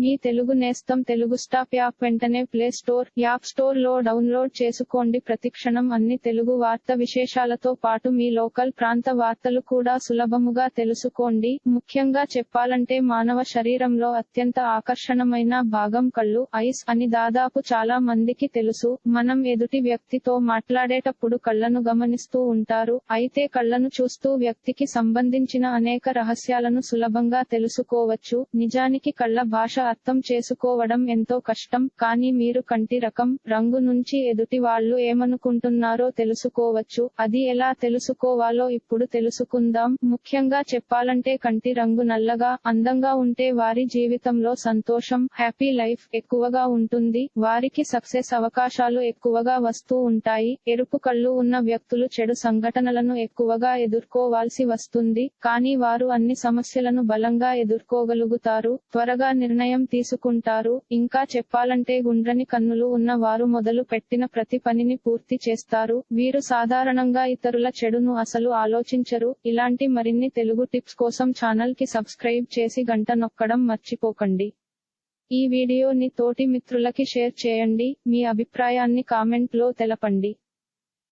మీ తెలుగు నేస్తం Telugu stop app వెంటనే play store app స్టోర్లో డౌన్లోడ్ చేసుకోండి. ప్రతిక్షణం అన్ని తెలుగు వార్త విశేషాలతో పాటు మీ లోకల్ ప్రాంత వార్తలు కూడా సులభముగా తెలుసుకోండి. ముఖ్యంగా చెప్పాలంటే మానవ శరీరంలో అత్యంత ఆకర్షణమైన భాగం కళ్ళు ఐస్ అని దాదాపు చాలా మందికి తెలుసు. మనం ఎదుటి వ్యక్తితో మాట్లాడేటప్పుడు కళ్ళను గమనిస్తూ ఉంటారు. అయితే కళ్ళను చూస్తూ వ్యక్తికి సంబంధించిన అనేక రహస్యాలను సులభంగా తెలుసుకోవచ్చు. నిజానికి కళ్ళ భాష అర్థం చేసుకోవడం ఎంతో కష్టం కానీ మీరు కంటి రకం రంగు నుంచి ఎదుటి వాళ్ళు ఏమనుకుంటున్నారో తెలుసుకోవచ్చు. అది ఎలా తెలుసుకోవాలో ఇప్పుడు తెలుసుకుందాం. ముఖ్యంగా చెప్పాలంటే కంటి రంగు నల్లగా అందంగా ఉంటే వారి జీవితంలో సంతోషం హ్యాపీ లైఫ్ ఎక్కువగా ఉంటుంది. వారికి సక్సెస్ అవకాశాలు ఎక్కువగా వస్తూ ఉంటాయి. ఎరుపు కళ్ళు ఉన్న వ్యక్తులు చెడు సంఘటనలను ఎక్కువగా ఎదుర్కోవాల్సి వస్తుంది. కానీ వారు అన్ని సమస్యలను బలంగా ఎదుర్కోగలుగుతారు. త్వరగా నిర్ణయం తీసుకుంటారు. ఇంకా చెప్పాలంటే గుండ్రని కన్నులు ఉన్న వారు మొదలు పెట్టిన ప్రతి పనిని పూర్తి చేస్తారు. వీరు సాధారణంగా ఇతరుల చెడును అసలు ఆలోచించరు. ఇలాంటి మరిన్ని తెలుగు టిప్స్ కోసం ఛానల్కి సబ్స్క్రైబ్ చేసి గంట నొక్కడం మర్చిపోకండి. ఈ వీడియోని తోటి మిత్రులకి షేర్ చేయండి. మీ అభిప్రాయాన్ని కామెంట్లో తెలపండి.